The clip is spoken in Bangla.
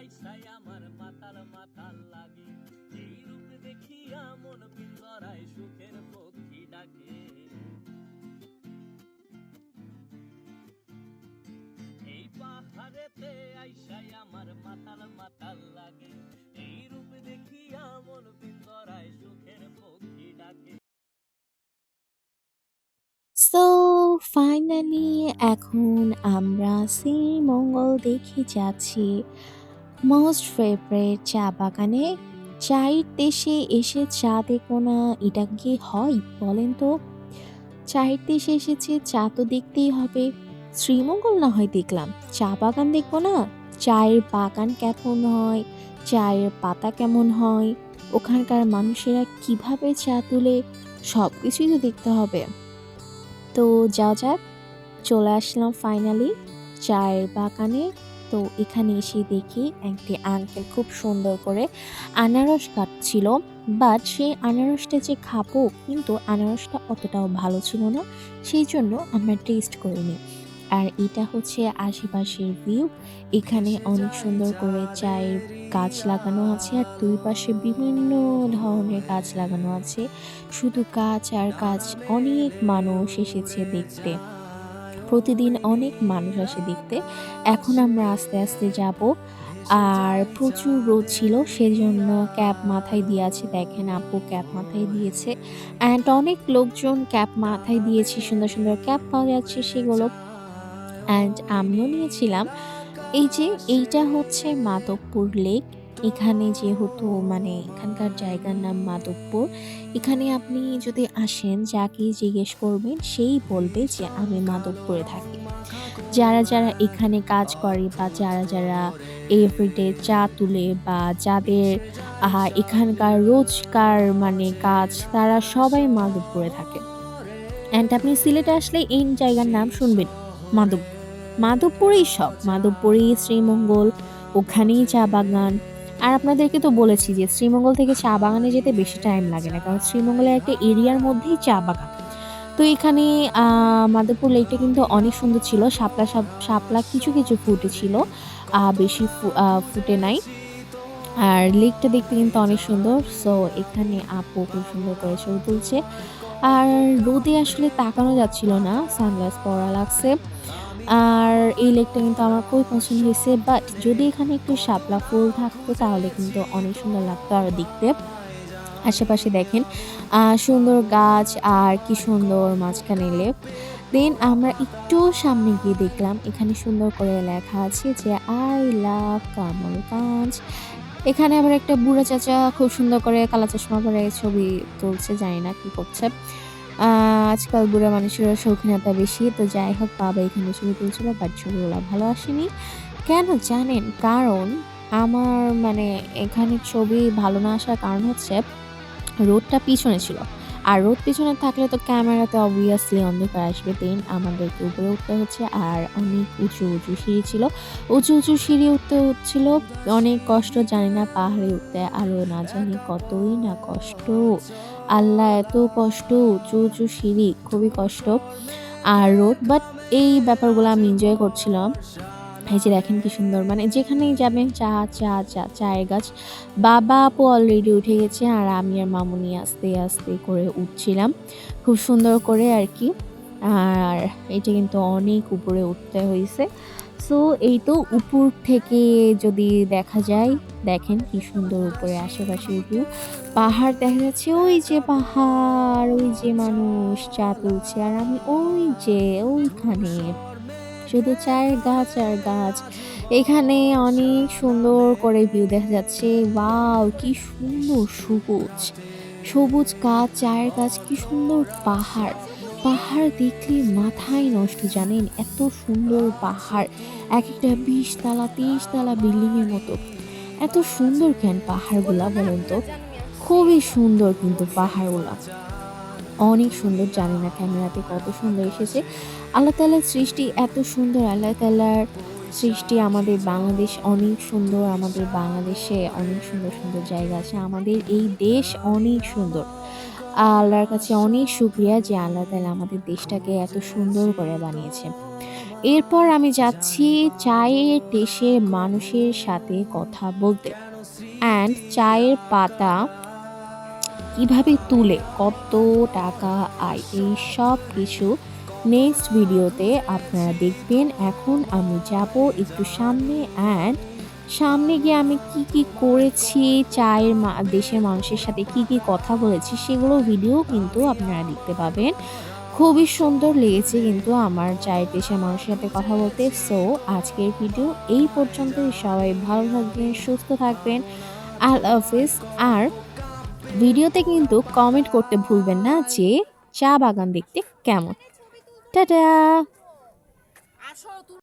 আইসাই আমার মাতাল মাতাল লাগে। এই রূপ দেখিয়া মন সুখের পক্ষী ডাকে। এই পাহাড়েতে আইসাই আমার মাতাল মাতাল লাগে। এই রূপ দেখিয়া মন সুখের পক্ষী ডাকে। সো ফাইনালি এখন আমরা শ্রীমঙ্গল দেখে যাচ্ছি। মোস্ট ফেভারেট চা বাগানে চায়ের দেশে এসে চা দেখো না এটা কি হয় বলেন তো? চায়ের দেশে এসেছে, চা তো দেখতেই হবে। শ্রীমঙ্গল না হয় দেখলাম। চা বাগান দেখব না? চায়ের বাগান কেমন হয়? চায়ের পাতা কেমন হয়? ওখানকার মানুষেরা কীভাবে চা তুলে? সব কিছুই তো দেখতে হবে। তো যা যাক, চলে আসলাম ফাইনালি চায়ের বাগানে। তো এখানে এসে দেখি একটি আঙ্কেল খুব সুন্দর করে আনারস কাটছিল। বাট সেই আনারসটা যে খাব, কিন্তু আনারসটা অতটাও ভালো ছিল না, সেই জন্য আমরা টেস্ট করিনি। আর এটা হচ্ছে আশেপাশের ভিউ এখানে অনেক সুন্দর করে চায়ের গাছ লাগানো আছে আর দুই পাশে বিভিন্ন ধরনের গাছ লাগানো আছে। শুধু গাছ আর গাছ, অনেক মানুষ এসেছে দেখতে। প্রতিদিন অনেক মানুষ আসে দেখতে। এখন আমরা আস্তে আস্তে যাব। আর প্রচুর রোদ ছিল, সেজন্য ক্যাপ মাথায় দিয়ে আছে। দেখেন আপু ক্যাপ মাথায় দিয়েছে। অ্যান্ড অনেক লোকজন ক্যাপ মাথায় দিয়েছে, সুন্দর সুন্দর ক্যাপ পাওয়া যাচ্ছে সেগুলো। অ্যান্ড আমিও নিয়েছিলাম। এই যে, এইটা হচ্ছে মাধবপুর লেক। এখানে যেহেতু মানে এখানকার জায়গার নাম মাধবপুর, এখানে আপনি যদি আসেন, যাকে জিজ্ঞেস করবেন, সেই বলবে যে আমি মাধবপুরে থাকি। যারা যারা এখানে কাজ করে বা যারা যারা এভরিডে চা তুলে বা যাদের এখানকার রোজকার মানে কাজ, তারা সবাই মাধবপুরে থাকে। অ্যান্ড আপনি সিলেটে আসলে এই জায়গার নাম শুনবেন, মাধব, মাধবপুরেই সব। মাধবপুরেই শ্রীমঙ্গল, ওখানেই চা বাগান আর আপনাদেরকে তো বলেছি যে শ্রীমঙ্গল থেকে চা বাগানে যেতে বেশি টাইম লাগে না, কারণ শ্রীমঙ্গলের একটা এরিয়ার মধ্যেই চা বাগান। তো এখানে মাধবপুর লেকটা কিন্তু অনেক সুন্দর ছিল, শাপলা শাপ- শাপলা কিছু কিছু ফুটে ছিল বেশি ফুটে নাই। আর লেকটা দেখতে কিন্তু অনেক সুন্দর সো এখানে আপু খুব সুন্দর করে ছবি তুলছে। আর রোদে আসলে তাকানো যাচ্ছিল না সানগ্লাস পরা লাগছে। আর এই লেকটা কিন্তু আমার খুবই পছন্দ হয়েছে বাট যদি এখানে একটু শাপলা ফুল থাকতো তাহলে কিন্তু অনেক সুন্দর লাগতো আর দেখতে। আশেপাশে দেখেন সুন্দর গাছ আর কি সুন্দর মাঝখানে লেপ দেন আমরা একটু সামনে গিয়ে দেখলাম, এখানে সুন্দর করে লেখা আছে যে, আই লাভ কামল কামলগঞ্জ এখানে আবার একটা বুড়া চাচা খুব সুন্দর করে কালা চশমা পরে ছবি তুলছে, জানি না কি করছে। আজকাল বুড়া মানুষের শৌখিনতা বেশি, তো যাই হোক, বাবা এখানে ছবি তুলছিল বাট ছবিগুলো ভালো আসেনি। কেন জানেন? কারণ আমার মানে এখানে ছবি ভালো না আসার কারণ হচ্ছে, রোডটা পিছনে ছিল। আর রোড পিছনে থাকলে তো ক্যামেরাতে অবভিয়াসলি অন্ধকার আসবে। দেন আমাদেরকে উপরে উঠতে হচ্ছে। আর অনেক উঁচু উঁচু সিঁড়ি ছিল। উঁচু উঁচু সিঁড়ি উঠতে হচ্ছিল। অনেক কষ্ট, জানি না পাহাড়ে উঠতে আরও না জানি কতই না কষ্ট। আল্লাহ এত কষ্ট, উঁচু উঁচু সিঁড়ি, খুবই কষ্ট। আর রোড বাট এই ব্যাপারগুলো আমি এনজয় করছিলাম। এই যে দেখেন কি সুন্দর মানে যেখানেই যাবেন, চা চা চা, চায়ের গাছ, বাবা আপু অলরেডি উঠে গেছে আর আমি আর মামুনি আস্তে আস্তে করে উঠছিলাম। খুব সুন্দর করে আর কি। আর এটা কিন্তু অনেক উপরে উঠতে হয়েছে। সো এই তো উপর থেকে যদি দেখা যায়, দেখেন কি সুন্দর উপরে আশেপাশে ভিউ পাহাড় দেখা যাচ্ছে, ওই যে পাহাড়, ওই যে মানুষ চা তুলছে আর আমি ওই যে ওইখানে শুধু চায়ের গাছ আর গাছ। এখানে অনেক সুন্দর করে ভিউ দেখা যাচ্ছে। ওয়াও কি সুন্দর সবুজ। সবুজ গাছ চায়ের গাছ, কি সুন্দর পাহাড়। পাহাড় দেখলে মাথায় নষ্ট, জানেন? এত সুন্দর পাহাড়। এক একটা বিশ তালা, তেইশ তালা বিল্ডিং এর মতো। এত সুন্দর কেন পাহাড়গুলা বলেন তো? খুবই সুন্দর কিন্তু পাহাড়গুলা। অনেক সুন্দর জানি না ক্যামেরাতে কত সুন্দর এসেছে। আল্লাহ তালার সৃষ্টি এত সুন্দর, আল্লাহ তালার সৃষ্টি আমাদের বাংলাদেশ অনেক সুন্দর, আমাদের বাংলাদেশে অনেক সুন্দর সুন্দর জায়গা আছে, আমাদের এই দেশ অনেক সুন্দর। আল্লাহর কাছে অনেক শুক্রিয়া যে আল্লাহ তালা আমাদের দেশটাকে এত সুন্দর করে বানিয়েছে। এরপর আমি যাচ্ছি চায়ের দেশের মানুষের সাথে কথা বলতে। অ্যান্ড চায়ের পাতা কীভাবে তুলে, কত টাকা আয়, এই সব কিছু নেক্সট ভিডিওতে আপনারা দেখবেন। এখন আমি যাব একটু সামনে অ্যান্ড সামনে গিয়ে আমি কি কি করেছি, চায়ের দেশের মানুষের সাথে কি কি কথা বলেছি, সেগুলো ভিডিও কিন্তু আপনারা দেখতে পাবেন। খুবই সুন্দর লেগেছে কিন্তু আমার চায়ের, দেশের মানুষের সাথে কথা বলতে। সো আজকের ভিডিও এই পর্যন্তই। সবাই ভালো থাকবেন, সুস্থ থাকবেন। আল্লাহ হাফিজ। আর ভিডিওতে কিন্তু কমেন্ট করতে ভুলবেন না যে চা বাগান দেখতে কেমন। টাটা!